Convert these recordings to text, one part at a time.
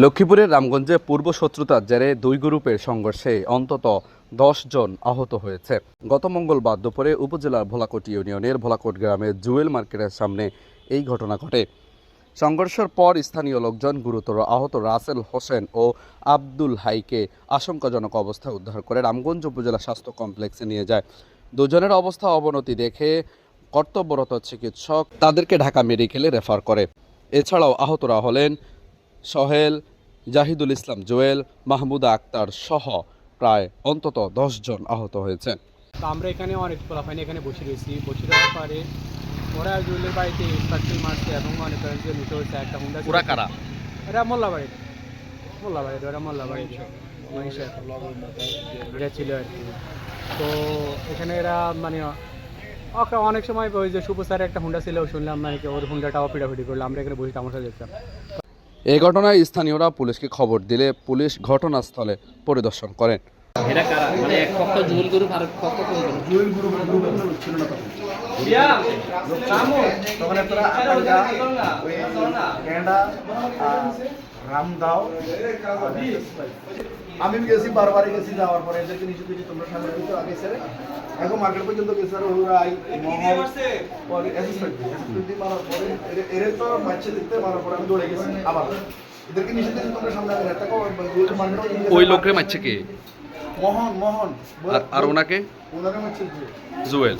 লক্ষ্মীপুরের রামগঞ্জে পূর্ব শত্রুতার জেরে দুই গ্রুপের সংঘর্ষে অন্তত দশ জন আহত হয়েছে। গত মঙ্গলবার দুপুরে উপজেলার ভোলাকোট ইউনিয়নের ভোলাকোট গ্রামের জুয়েল মার্কেটের সামনে এই ঘটনা ঘটে। সংঘর্ষের পর স্থানীয় লোকজন গুরুতর আহত রাসেল হোসেন ও আব্দুল হাইকে আশঙ্কাজনক অবস্থায় উদ্ধার করে রামগঞ্জ উপজেলা স্বাস্থ্য কমপ্লেক্সে নিয়ে যায়। দুজনের অবস্থা অবনতি দেখে কর্তব্যরত চিকিৎসক তাদেরকে ঢাকা মেডিকেলে রেফার করে। এছাড়াও আহতরা হলেন সোহেল জাহিদুল ইসলাম জোয়েল মাহমুদা আক্তার সহ প্রায় অন্তত জন আহত হয়েছেন। তো আমরা এখানে অনেক পোলাপানি এখানে বসে রয়েছি। বসে রওয়ার পরে ওরা জুয়েলের বাড়িতে ইন্সপেক্টর মারছে এবং অনেক যে নিতে হয়েছে একটা হুন্ডা ছিল। এরা মোল্লাবাড়িতে মোল্লাবাড়িতে ওরা মোল্লাবাড়িতে মহিষা এটা ছিল আর কি। তো এখানে এরা মানে ওকে অনেক সময় ওই যে শুভ স্যারের একটা হুন্ডা ছিল শুনলাম মানে ওর হুন্ডাটাও পিটাপিটি করল। আমরা এখানে বসে তামাশা দেখতাম। এই ঘটনায় স্থানীয়রা পুলিশকে খবর দিলে পুলিশ ঘটনাস্থলে পরিদর্শন করেন। এরা কারা? মানে এক পক্ষ জুল গ্রুপ আর এক পক্ষ কোন গ্রুপ জুয়েল গ্রুপ গ্রুপের ছিল না তখন তোরা রামদাও। আমি গেছি বারবার গেছি যাওয়ার পরে। এদেরকে নিচে দিয়েছি তোমরা সামনে দিতে আগে স্যার। এখন মার্কেট পর্যন্ত গেছে আর ওরা আই মহল পরে অ্যাসিস্ট্যান্ট অ্যাসিস্ট্যান্ট মারার পরে এদের- এর তো বাচ্চা দেখতে মারার পরে আমি দৌড়ে গেছি আবার। এদেরকে নিচে দিয়েছি তোমরা সামনে আগে মার্কেট ওই লোকরে মারছে কি? মোহন মোহন আর- আর ওনাকে? ওনারে মারছে জুয়েল।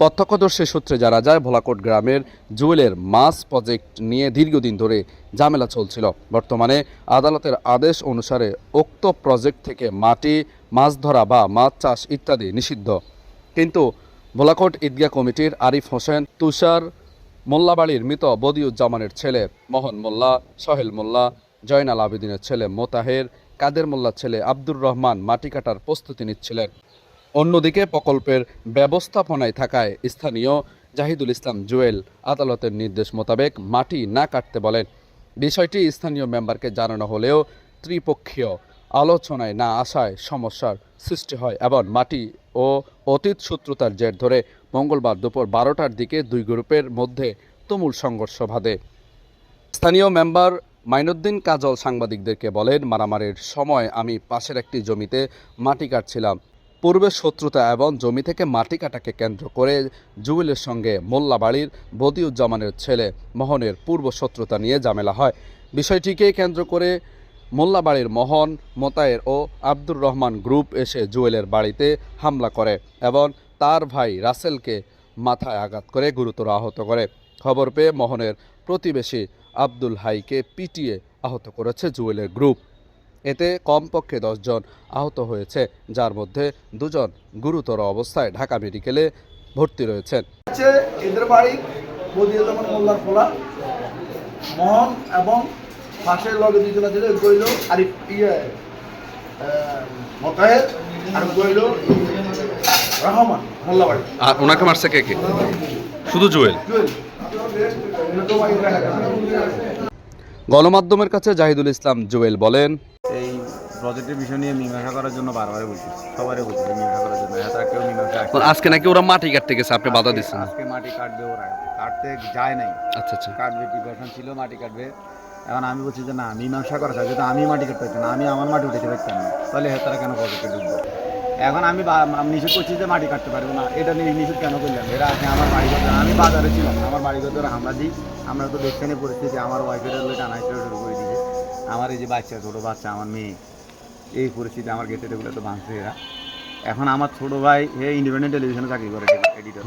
প্রত্যক্ষদর্শী সূত্রে জানা যায়, ভোলাকোট গ্রামের জুয়েলের মাস প্রজেক্ট নিয়ে দীর্ঘদিন ধরে ঝামেলা চলছিল। বর্তমানে আদালতের আদেশ অনুসারে উক্ত প্রজেক্ট থেকে মাটি, মাছ ধরা বা মাছ চাষ ইত্যাদি নিষিদ্ধ। কিন্তু ভোলাকোট ঈদগাহ কমিটির আরিফ হোসেন, তুষার মোল্লাবাড়ির মৃত বদিউজ্জামানের ছেলে মোহন মোল্লা, সোহেল মোল্লা, জয়নাল আবেদিনের ছেলে মোতাহের, কাদের মোল্লার ছেলে আব্দুর রহমান মাটি কাটার প্রস্তুতি নিচ্ছিলেন। অন্যদিকে প্রকল্পের ব্যবস্থাপনায় থাকায় স্থানীয় জাহিদুল ইসলাম জুয়েল আদালতের নির্দেশ মোতাবেক মাটি না কাটতে বলেন। বিষয়টি স্থানীয় মেম্বারকে জানানো হলেও ত্রিপক্ষীয় আলোচনায় না আসায় সমস্যার সৃষ্টি হয় এবং মাটি ও অতীত শত্রুতার জের ধরে মঙ্গলবার দুপুর বারোটার দিকে দুই গ্রুপের মধ্যে তুমুল সংঘর্ষ বাধে। স্থানীয় মেম্বার মাইনুদ্দিন কাজল সাংবাদিকদেরকে বলেন, মারামারির সময় আমি পাশের একটি জমিতে মাটি কাটছিলাম। পূর্বে শত্রুতা এবং জমি থেকে মাটি কাটাকে কেন্দ্র করে জুয়েলের সঙ্গে মোল্লাবাড়ির বদিউজ্জামানের ছেলে মোহনের পূর্ব শত্রুতা নিয়ে ঝামেলা হয়। বিষয়টিকে কেন্দ্র করে মোল্লাবাড়ির মোহন, মোতায়ের ও আব্দুর রহমান গ্রুপ এসে জুয়েলের বাড়িতে হামলা করে এবং তার ভাই রাসেলকে মাথায় আঘাত করে গুরুতর আহত করে। খবর পেয়ে মোহনের প্রতিবেশী আব্দুল হাইকে পিটিয়ে আহত করেছে জুয়েলের গ্রুপ। এতে কমপক্ষে দশজন আহত হয়েছে যার মধ্যে দুজন গুরুতর অবস্থায় ঢাকা মেডিকেলে ভর্তি রয়েছেন। এদের বাড়ি বদিয়ে মোল্লার ফোলা মোহন এবং পাশের লগে দুজন আছে গইল আর ইয়ে মতাহের আর গইল রহমান মোল্লা আর ওনাকে মারছে কে কে? শুধু জুয়েল। জুয়েল। এগুলো তো বাড়ি দেখা যায়। গণমাধ্যমের কাছে জাহিদুল ইসলাম জুয়েল বলেন প্রজেক্টের বিষয় নিয়ে মীমাংসা করার জন্য বারবারই বলছি সবারই বলছি মীমাংসা করার জন্য। তার কেউ মীমাংসা আজকে নাকি ওরা মাটি কাটতে গেছে আপনি বাধা দিচ্ছেন। আজকে মাটি কাটবে ওরা কাটতে যায় নাই। আচ্ছা আচ্ছা। কাটবে প্রিপারেশন ছিল মাটি কাটবে। এখন আমি বলছি যে না মীমাংসা করা যায় যদি আমি মাটি কাটতে পারতাম না আমি আমার মাটি উঠেতে পারতাম না তাহলে হ্যাঁ তারা কেন প্রজেক্টে ঢুকবে? এখন আমি নিষেধ করছি যে মাটি কাটতে পারব না এটা নিয়ে নিষেধ কেন করলাম এরা আজকে আমার বাড়ি করতে আমি বাজারে ছিলাম আমার বাড়ি করতে হামলা দিই আমরা তো দেখতে পরিস্থিতি আমার ওয়াইফের টানা করে দিয়েছে। আমার এই যে বাচ্চা ছোটো বাচ্চা আমার মেয়ে। এই পরিস্থিতি আমার গেটে টেবিলে তো ভাঙছে এরা। এখন আমার ছোট ভাই হে ইন্ডিপেন্ডেন্ট টেলিভিশনে চাকরি করে এডিটর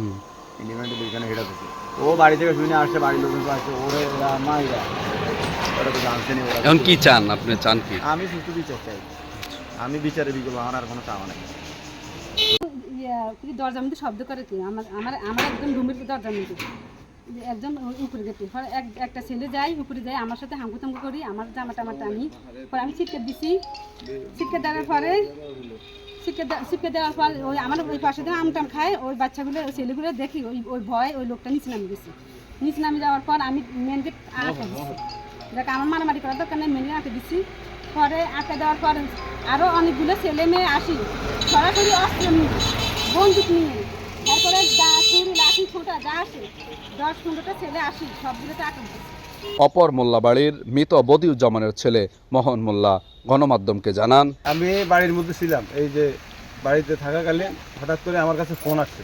ইন্ডিপেন্ডেন্ট টেলিভিশনে হেড অফিসে ও বাড়ি থেকে শুনে আসছে বাড়ির লোকজন তো আসছে ওরে ওরা মাইরা। ওরা তো জানছে না ওরা এখন কি চান? আপনি চান কি? আমি সুস্থ বিচার চাই। আমি বিচারে বিকল্প আমার আর কোনো চাওয়া নেই। ইয়া, দরজার মধ্যে শব্দ করে কি? আমার আমার আমার একদম রুমের দরজার মধ্যে। একজন উপরে গেটে এক একটা ছেলে যায়, উপরে যায়, আমার সাথে হাঙ্গু তাঙ্গু করি, আমার জামা টামা টানি পরে আমি ছিটকে দিছি। ছিটকে দেওয়ার পরে ছিটকে দেওয়ার পর ওই আমার ওই পাশে দিয়ে আমটাম খায়, ওই বাচ্চাগুলো, ওই ছেলেগুলো দেখি ওই ওই ভয়, ওই লোকটা নিচে নামে গেছে নিচে নামে যাওয়ার পর আমি মেন গেট আটকে দিচ্ছি দেখ, আমার মারামারি করার দরকার নেই মেন গেট আটকে দিচ্ছি পরে আটকে দেওয়ার পর আরও অনেকগুলো ছেলে মেয়ে আসি। সরাসরি অস্ত্র নিয়ে, বন্দুক নিয়ে। ছোটা যা আসে দশ পনেরোটা ছেলে আসি সবগুলোতে আটক দিচ্ছে অপর মোল্লাবাড়ির মৃত বদিউজ্জামানের ছেলে মোহন মোল্লা গণমাধ্যমকে জানান আমি বাড়ির মধ্যে ছিলাম এই যে বাড়িতে থাকাকালীন হঠাৎ করে আমার কাছে ফোন আসছে।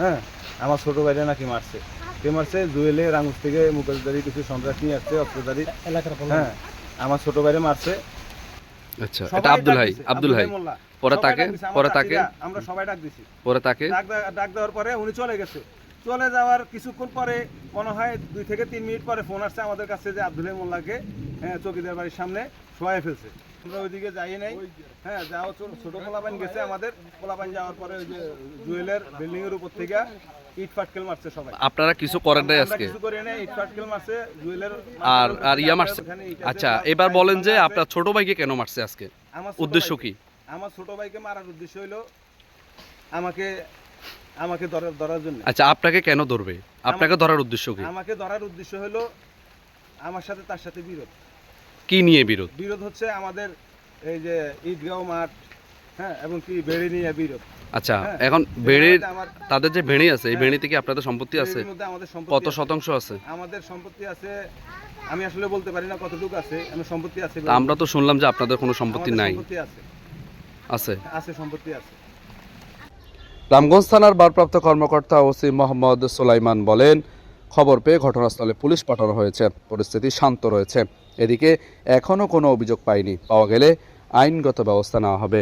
হ্যাঁ আমার ছোট ভাইরা নাকি মারছে। কে মারছে? জুয়েলে রাঙ্গুস থেকে মুখোশধারী কিছু সন্ত্রাস নিয়ে আসছে অস্ত্রধারী। হ্যাঁ আমার ছোট ভাইরে মারছে। আচ্ছা এটা আব্দুল হাই আব্দুল হাই। পরে তাকে পরে তাকে আমরা সবাই ডাক দিছি। পরে তাকে ডাক ডাক দেওয়ার পরে উনি চলে গেছে। চলে যাওয়ার কিছুক্ষণ পরে মনে হয় দুই থেকে তিন মিনিট পরে ফোন আসছে আমাদের কাছে যে আব্দুল মোল্লাকে হ্যাঁ চকিদার বাড়ির সামনে শোয়াই ফেলছে। আমরা ওইদিকে যাই নাই। হ্যাঁ যাও ছোট- গেছে আমাদের। যাওয়ার পরে ওই যে জুয়েলের বিল্ডিং এর উপর থেকে ইট ফাটকেল মারছে সবাই। আপনারা কিছু করেন নাই আজকে? কিছু করি নাই ইট ফাটকেল মারছে জুয়েলের আর আর ইয়া মারছে। ওখানে ইট আছে, আচ্ছা এবার বলেন যে আপনার ছোট ভাইকে কেন মারছে আজকে? আমার উদ্দেশ্য কি? আমার ছোট ভাইকে মারার উদ্দেশ্য হইল আমাকে আমাকে ধরার ধরার জন্য। আচ্ছা আপনাকে কেন ধরবে? আপনাকে ধরার উদ্দেশ্য কি? আমাকে ধরার উদ্দেশ্য হলো আমার সাথে তার সাথে বিরোধ। কি নিয়ে বিরোধ? বিরোধ হচ্ছে আমাদের এই যে ঈদগাঁও মাঠ হ্যাঁ এবং কি বেড়ে নিয়ে বিরোধ। আচ্ছা হ্যাঁ, এখন তাদের যে ভেড়ি আছে এই হ্যাঁ। ভেড়ি থেকে আপনাদের সম্পত্তি আছে? কত শতাংশ আছে? আমাদের সম্পত্তি আছে আমি আসলে বলতে পারি না কতটুকু আছে আমি সম্পত্তি আছে আমরা তো শুনলাম যে আপনাদের কোনো সম্পত্তি নাই। আছে। আছে সম্পত্তি আছে। রামগঞ্জ থানার ভারপ্রাপ্ত কর্মকর্তা ওসি মোহাম্মদ সোলাইমান বলেন খবর পেয়ে ঘটনাস্থলে পুলিশ পাঠানো হয়েছে। পরিস্থিতি শান্ত রয়েছে। এদিকে এখনও কোনো অভিযোগ পায়নি পাওয়া গেলে আইনগত ব্যবস্থা নেওয়া হবে।